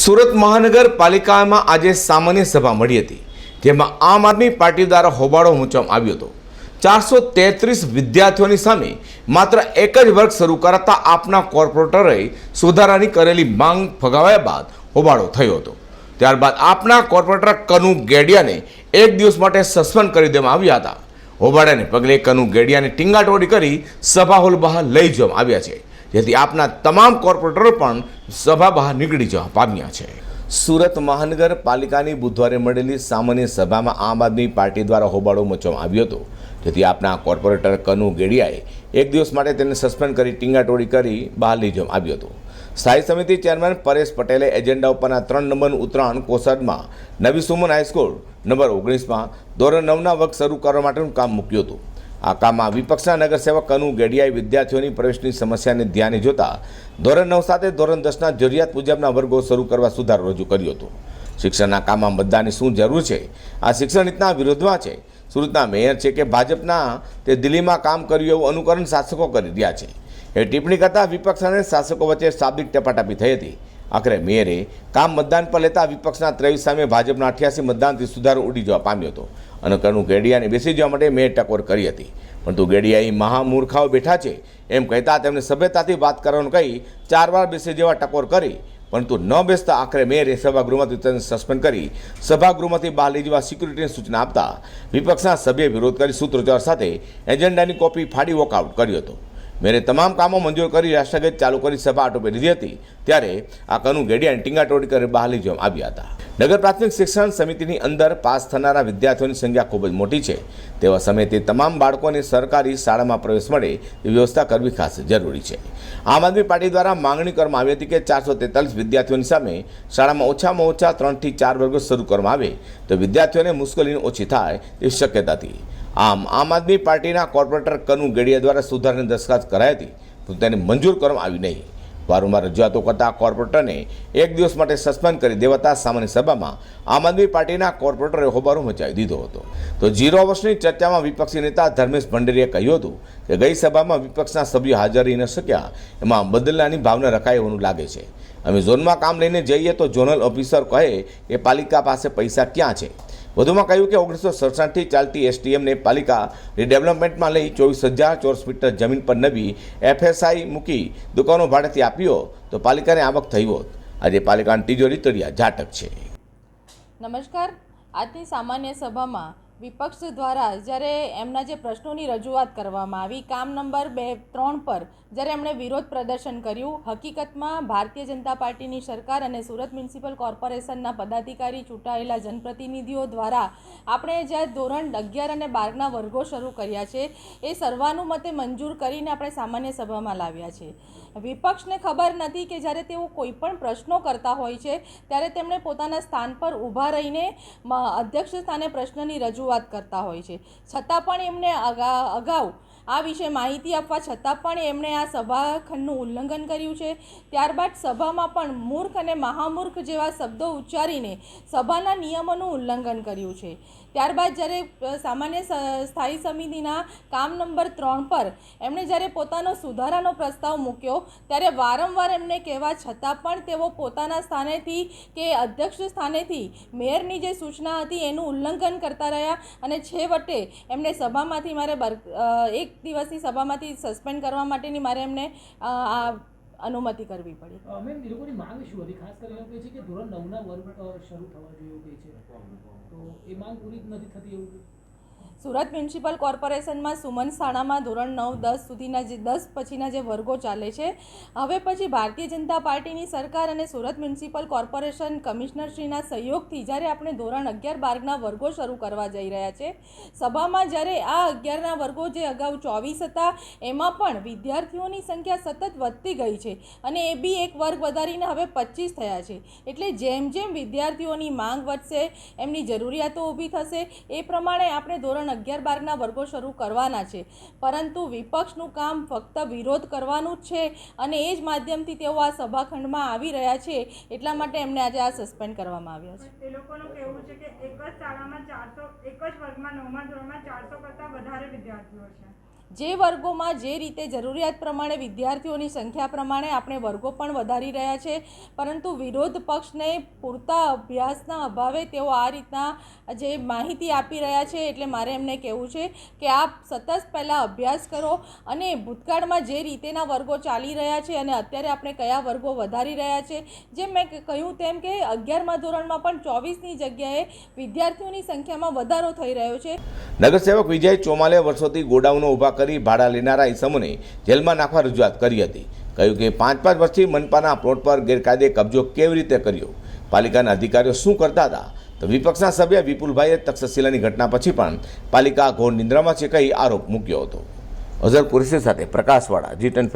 સુરત મહાનગરપાલિકામાં આજે સામાન્ય સભા મળી હતી, જેમાં આમ આદમી પાર્ટી દ્વારા હોબાળો મૂંચવામાં આવ્યો હતો. ચારસો તેત્રીસ વિદ્યાર્થીઓની સામે માત્ર એક જ વર્ગ શરૂ કરાતા આપના કોર્પોરેટરે સુધારાની કરેલી માંગ ફગાવ્યા બાદ હોબાળો થયો હતો. ત્યારબાદ આપના કોર્પોરેટર કનુ ગેડિયાને એક દિવસ માટે સસ્પેન્ડ કરી દેવામાં આવ્યા હતા. હોબાળાને પગલે કનુ ગેડિયાને ટીંગાટોડી કરી સભા હોલ બહાર લઈ જવામાં આવ્યા છે. જેથી આપના તમામ કોર્પોરેટરો પણ સભા બહાર નીકળી જવા પામ્યા છે. સુરત મહાનગરપાલિકાની બુધવારે મળેલી સામાન્ય સભામાં આમ આદમી પાર્ટી દ્વારા હોબાળો મચવામાં આવ્યો હતો. જેથી આપના કોર્પોરેટર કનુ ગેડિયાએ એક દિવસ માટે તેને સસ્પેન્ડ કરી ટીંગાટોળી કરી બહાર લઈ જવામાં આવ્યો હતો. સ્થાયી સમિતિ ચેરમેન પરેશ પટેલે એજન્ડા ઉપરના ત્રણ નંબરનું ઉતરાણ કોસડમાં નવી સુમન હાઈસ્કૂલ નંબર ઓગણીસમાં ધોરણ નવના વર્ગ શરૂ કરવા માટેનું કામ મૂક્યું હતું. આ કામમાં વિપક્ષના નગરસેવક કનુ ગેડિયાએ વિદ્યાર્થીઓની પ્રવેશની સમસ્યાને ધ્યાને જોતા ધોરણ નવ સાથે ધોરણ દસના જરૂરિયાત મુજબના વર્ગો શરૂ કરવા સુધારો રજૂ કર્યો હતો. શિક્ષણના કામમાં બધાની શું જરૂર છે? આ શિક્ષણ રીતના વિરોધમાં છે. સુરતના મેયર છે કે ભાજપના તે દિલ્હીમાં કામ કર્યું એવું અનુકરણ શાસકો કરી રહ્યા છે. એ ટિપ્પણી કરતા વિપક્ષ અને શાસકો વચ્ચે શાબ્દિક ટપાટાપી થઈ હતી. આખરે મેયરે કામ મતદાન પર લેતા વિપક્ષના ત્રેવીસ સામે ભાજપના અઠ્યાસી મતદાનથી સુધારો ઉડી જવા પામ્યો હતો. અને કનુ ગેડિયાને બેસી જવા માટે મેં ટકોર કરી હતી. પરંતુ ગેડિયા એ મહામૂર્ખાઓ બેઠા છે એમ કહેતા તેમને સભ્યતાથી વાત કરવાનું કહી ચાર વાર બેસી જેવા ટકોર કરી, પરંતુ ન બેસતા આખરે મેયરે સભાગૃહમાંથી તેને સસ્પેન્ડ કરી, સભાગૃહમાંથી બહાર લઈ જવા સિક્યુરિટીની સૂચના આપતા વિપક્ષના સભ્યે વિરોધ કરી સૂત્રોચ્ચાર સાથે એજન્ડાની કોપી ફાડી વોકઆઉટ કર્યો હતો. મેરે તમામ કામો મંજૂર કરી રાષ્ટ્રગીત ચાલુ કરી, સભા આટોપી લીધી હતી. ત્યારે આ કનુ ટીંગા ટીંગાટોડી કરી બહાર લઈ જવામાં આવ્યા હતા. નગર પ્રાથમિક શિક્ષણ સમિતિની અંદર પાસ થનારા વિદ્યાર્થીઓની સંખ્યા ખૂબ જ મોટી છે. તેવા સમયે તે તમામ બાળકોને સરકારી શાળામાં પ્રવેશ મળે એ વ્યવસ્થા કરવી ખાસ જરૂરી છે. આમ આદમી પાર્ટી દ્વારા માંગણી કરવામાં આવી હતી કે ચારસો તેતાલીસ વિદ્યાર્થીઓની સામે શાળામાં ઓછામાં ઓછા ત્રણથી ચાર વર્ગો શરૂ કરવામાં આવે. તો વિદ્યાર્થીઓને મુશ્કેલીની ઓછી થાય તેવી શક્યતા હતી. આમ આમ આદમી પાર્ટીના કોર્પોરેટર કનુ ગેડિયા દ્વારા સુધારની દરખાસ્ત કરાઈ હતી તો તેને મંજૂર કરવામાં આવી નહીં. વારંવાર રજૂઆતો કરતા કોર્પોરેટરને એક દિવસ માટે સસ્પેન્ડ કરી દેવાતા સામાન્ય સભામાં આમ આદમી પાર્ટીના કોર્પોરેટરે હોબારો મચાવી દીધો હતો. તો જીરો વર્ષની ચર્ચામાં વિપક્ષી નેતા ધર્મેશ ભંડેરીએ કહ્યું હતું કે ગઈ સભામાં વિપક્ષના સભ્યો હાજર રહી ન શક્યા, એમાં બદલાની ભાવના રખાય એવું લાગે છે. અમે ઝોનમાં કામ લઈને જઈએ તો ઝોનલ ઓફિસર કહે કે પાલિકા પાસે પૈસા ક્યાં છે? વધુમાં કહ્યું કે ઓગણીસો સડસઠથી ચાલતી એસટીએમને પાલિકા રીડેવલપમેન્ટમાં લઈ ચોવીસ હજાર ચોરસ મીટર જમીન પર નવી એફએસઆઈ મૂકી દુકાનો ભાડેથી આપ્યો તો પાલિકાને આવક થઈ હોત. આજે પાલિકાની તિજોરી તળિયા ઝાટક છે. નમસ્કાર. આજની સામાન્ય સભામાં વિપક્ષ દ્વારા જ્યારે એમના જે પ્રશ્નોની રજૂઆત કરવામાં આવી, કામ નંબર બે, ત્રણ પર જ્યારે એમણે વિરોધ પ્રદર્શન કર્યું, હકીકતમાં ભારતીય જનતા પાર્ટીની સરકાર અને સુરત મ્યુનિસિપલ કોર્પોરેશનના પદાધિકારી ચૂંટાયેલા જનપ્રતિનિધિઓ દ્વારા આપણે જ્યારે ધોરણ અગિયાર અને બારના વર્ગો શરૂ કર્યા છે, એ સર્વાનુમતે મંજૂર કરીને આપણે સામાન્ય સભામાં લાવ્યા છે. વિપક્ષને ખબર નથી કે જ્યારે તેઓ કોઈ પણ પ્રશ્નો કરતા હોય છે, ત્યારે તેમણે પોતાના સ્થાન પર ઊભા રહીને અધ્યક્ષ સ્થાને પ્રશ્નની રજૂઆત કરતા હોય છે. છતાં પણ એમને અગા અગાઉ આ વિશે માહિતી આપવા છતાં પણ એમણે આ સભાખંડનું ઉલ્લંઘન કર્યું છે. ત્યારબાદ સભામાં પણ મૂર્ખ અને મહામૂર્ખ જેવા શબ્દો ઉચ્ચારીને સભાના નિયમોનું ઉલ્લંઘન કર્યું છે. ત્યારબાદ જ્યારે સામાન્ય સ્થાયી સમિતિના કામ નંબર ત્રણ પર એમણે જ્યારે પોતાનો સુધારાનો પ્રસ્તાવ મૂક્યો ત્યારે વારંવાર એમને કહેવા છતાં પણ તેઓ પોતાના સ્થાનેથી કે અધ્યક્ષ સ્થાનેથી મેયરની જે સૂચના હતી એનું ઉલ્લંઘન કરતા રહ્યા અને છેવટે એમને સભામાંથી મારે અ, એક દિવસની સભામાંથી સસ્પેન્ડ કરવા માટેની મારે એમને આ અનુમતિ કરવી પડી. મેમ, એ લોકોની માંગ શું હતી? ખાસ કરીને કહે છે કે ધોરણ નવના વર્ગ શરૂ થવા જોઈએ એવું કહે છે. તો એ માંગ પૂરી નથી થતી એવું? સુરત મ્યુનિસિપલ કોર્પોરેશનમાં સુમન શાળામાં ધોરણ નવ, દસ સુધીના જે દસ પછીના જે વર્ગો ચાલે છે. હવે પછી ભારતીય જનતા પાર્ટીની સરકાર અને સુરત મ્યુનિસિપલ કોર્પોરેશન કમિશનરશ્રીના સહયોગથી જ્યારે આપણે ધોરણ અગિયાર બારના વર્ગો શરૂ કરવા જઈ રહ્યા છે, સભામાં જ્યારે આ અગિયારના વર્ગો જે અગાઉ ચોવીસ હતા, એમાં પણ વિદ્યાર્થીઓની સંખ્યા સતત વધતી ગઈ છે અને એ બી એક વર્ગ વધારીને હવે પચીસ થયા છે. એટલે જેમ જેમ વિદ્યાર્થીઓની માંગ વધશે, એમની જરૂરિયાતો ઊભી થશે, એ પ્રમાણે આપણે અગિયાર બારના વર્ગો શરૂ કરવાના છે. પરંતુ વિપક્ષનું કામ ફક્ત વિરોધ કરવાનું જ છે અને એ જ માધ્યમથી તેઓ આ સભાખંડમાં આવી રહ્યા છે એટલા માટે એમને આજે આ સસ્પેન્ડ કરવામાં આવ્યા છે. એ લોકોનું કહેવું છે કે એક જ શાળામાં ચારસો, એક જ વર્ગમાં નવમા ધોરણમાં ચારસો કરતાં વધારે વિદ્યાર્થીઓ છે. જે વર્ગોમાં જે રીતે જરૂરિયાત પ્રમાણે વિદ્યાર્થીઓની સંખ્યા પ્રમાણે આપણે વર્ગો પણ વધારી રહ્યા છે, પરંતુ વિરોધ પક્ષને પૂરતા અભ્યાસના અભાવે તેઓ આ રીતના જે માહિતી આપી રહ્યા છે એટલે મારે એમને કહેવું છે કે આપ સતત પહેલાં અભ્યાસ કરો અને ભૂતકાળમાં જે રીતેના વર્ગો ચાલી રહ્યા છે અને અત્યારે આપણે કયા વર્ગો વધારી રહ્યા છે, જેમ મેં કહ્યું તેમ કે અગિયારમા ધોરણમાં પણ ચોવીસની જગ્યાએ વિદ્યાર્થીઓની સંખ્યામાં વધારો થઈ રહ્યો છે. નગરસેવક વિજય ચોમાલે વર્ષોથી ગોડાઉનો ઊભા કરી ભાડા લેનારા ઇસમોને જેલમાં નાખવા રજૂઆત કરી હતી. કહ્યું કે પાંચ પાંચ વર્ષથી મનપાના પ્લોટ પર ગેરકાયદે કબજો કેવી રીતે કર્યો? પાલિકાના અધિકારીઓ શું કરતા હતા? તો વિપક્ષના સભ્ય વિપુલભાઈએ તક્ષશિલાની ઘટના પછી પણ પાલિકા ઘોર નિંદ્રામાં છે કહી આરોપ મૂક્યો હતો. અઝર કુરેશી સાથે પ્રકાશવાળા જી ટેન